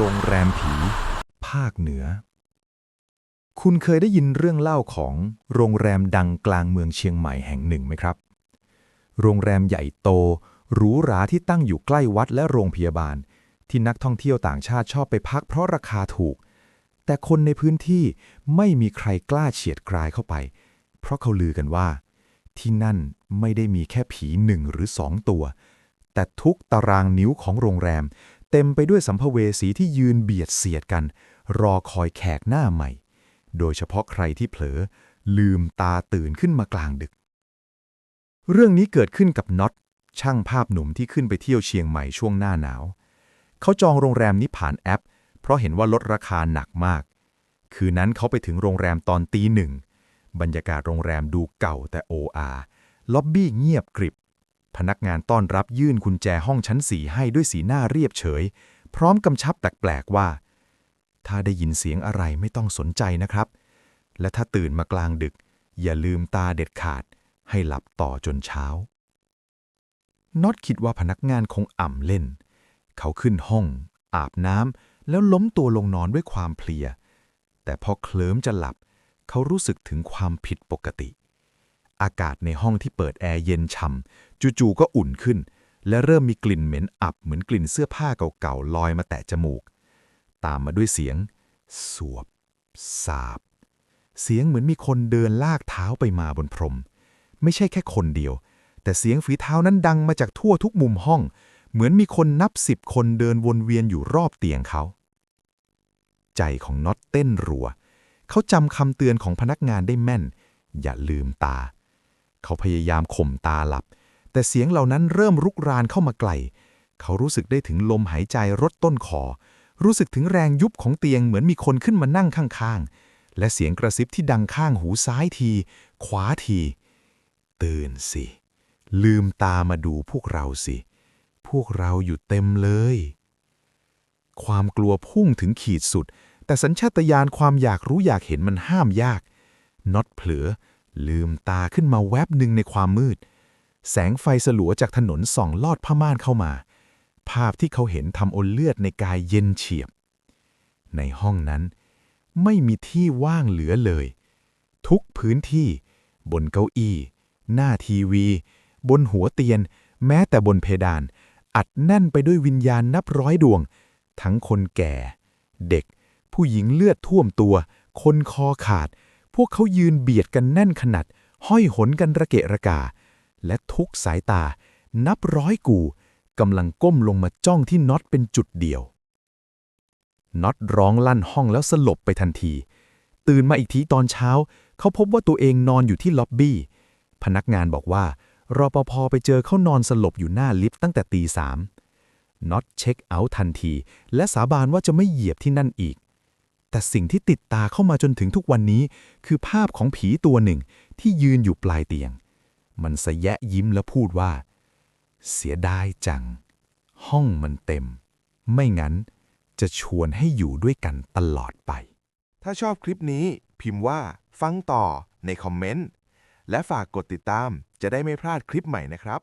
โรงแรมผี ภาคเหนือ คุณเคยได้ยินเรื่องเล่าของโรงแรมดังกลางเมืองเชียงใหม่แห่งหนึ่งไหมครับ โรงแรมใหญ่โตหรูหราที่ตั้งอยู่ใกล้วัดและโรงพยาบาล ที่นักท่องเที่ยวต่างชาติชอบไปพักเพราะราคาถูก แต่คนในพื้นที่ไม่มีใครกล้าเฉียดกรายเข้าไป เพราะเขาลือกันว่า ที่นั่นไม่ได้มีแค่ผีหนึ่งหรือสองตัว แต่ทุกตารางนิ้วของโรงแรม เต็มไปด้วยสัมภเวสีที่ยืนเบียดเสียดกัน รอคอยแขกหน้าใหม่ โดยเฉพาะใครที่เผลอ ลืมตาตื่นขึ้นมากลางดึก เรื่องนี้เกิดขึ้นกับน็อตช่างภาพหนุ่มที่ขึ้นไปเที่ยวเชียงใหม่ช่วงหน้าหนาว เขาจองโรงแรมนี้ผ่านแอป เพราะเห็นว่าลดราคาหนักมาก คืนนั้นเขาไปถึงโรงแรมตอนตีหนึ่ง บรรยากาศโรงแรมดูเก่าแต่โออาล็อบบี้เงียบกริบ พนักงานต้อนรับยื่นกุญแจห้องชั้นสีให้ด้วยสีหน้าเรียบเฉย พร้อมกำชับแปลกๆว่า ถ้าได้ยินเสียงอะไรไม่ต้องสนใจนะครับ และถ้าตื่นมากลางดึก อย่าลืมตาเด็ดขาด ให้หลับต่อจนเช้าน็อตคิดว่าพนักงานคงอ่ำเล่น เขาขึ้นห้อง อาบน้ำแล้วล้มตัวลงนอนด้วยความเพลีย แต่พอเคลิ้มจะหลับ เขารู้สึกถึงความผิดปกติ อากาศในห้องที่เปิดแอร์เย็นฉ่ำจู่ๆก็อุ่นขึ้น และเริ่มมีกลิ่นเหม็นอับเหมือนกลิ่นเสื้อผ้าเก่าๆลอยมาแตะจมูก ตามมาด้วยเสียง สวบ สาบ เสียงเหมือนมีคนเดินลากเท้าไปมาบนพรม ไม่ใช่แค่คนเดียว แต่เสียงฝีเท้านั้นดังมาจากทั่วทุกมุมห้อง เหมือนมีคนนับสิบคนเดินวนเวียนอยู่รอบเตียงเขา ใจของน็อตเต้นรัว เขาจำคำเตือนของพนักงานได้แม่น อย่าลืมตา เขาพยายามข่มตาหลับ แต่เสียงเหล่านั้นเริ่มรุกรานเข้ามาไกล เขารู้สึกได้ถึงลมหายใจรดต้นคอ รู้สึกถึงแรงยุบของเตียงเหมือนมีคนขึ้นมานั่งข้างๆ และเสียงกระซิบที่ดังข้างหูซ้ายที ขวาที ตื่นสิ ลืมตามาดูพวกเราสิ พวกเราอยู่เต็มเลย ความกลัวพุ่งถึงขีดสุด แต่สัญชาตญาณความอยากรู้อยากเห็นมันห้ามยากน็อตเผลอ ลืมตาขึ้นมาแวบหนึ่งในความมืด แสงไฟสลัวจากถนนส่องลอดผ้าม่านเข้ามา ภาพที่เขาเห็นทำเอาเลือดในกายเย็นเฉียบ ในห้องนั้น ไม่มีที่ว่างเหลือเลย ทุกพื้นที่ บนเก้าอี้ หน้าทีวี บนหัวเตียงแม้แต่บนเพดาน อัดแน่นไปด้วยวิญญาณนับร้อยดวง ทั้งคนแก่ เด็ก ผู้หญิงเลือดท่วมตัว คนคอขาด พวกเขายืนเบียดกันแน่นขนาด ห้อยหนกันระเกะระกา และทุกสายตา นับร้อยกูกำลังก้มลงมาจ้องที่น็อตเป็นจุดเดียวน็อตร้องลั่นห้องแล้วสลบไปทันที ตื่นมาอีกทีตอนเช้า เขาพบว่าตัวเองนอนอยู่ที่ล็อบบี้ พนักงานบอกว่ารอปภไปเจอเขานอนสลบอยู่หน้าลิฟต์ตั้งแต่ตีสามน็อตเช็คเอาท์ทันที และสาบานว่าจะไม่เหยียบที่นั่นอีก แต่สิ่งที่ติดตาเข้ามาจนถึงทุกวันนี้ คือภาพของผีตัวหนึ่งที่ยืนอยู่ปลายเตียง มันสะแยะยิ้มและพูดว่า เสียดายจัง ห้องมันเต็ม ไม่งั้นจะชวนให้อยู่ด้วยกันตลอดไป ถ้าชอบคลิปนี้พิมพ์ว่า ฟังต่อในคอมเมนต์ และฝากกดติดตามจะได้ไม่พลาดคลิปใหม่นะครับ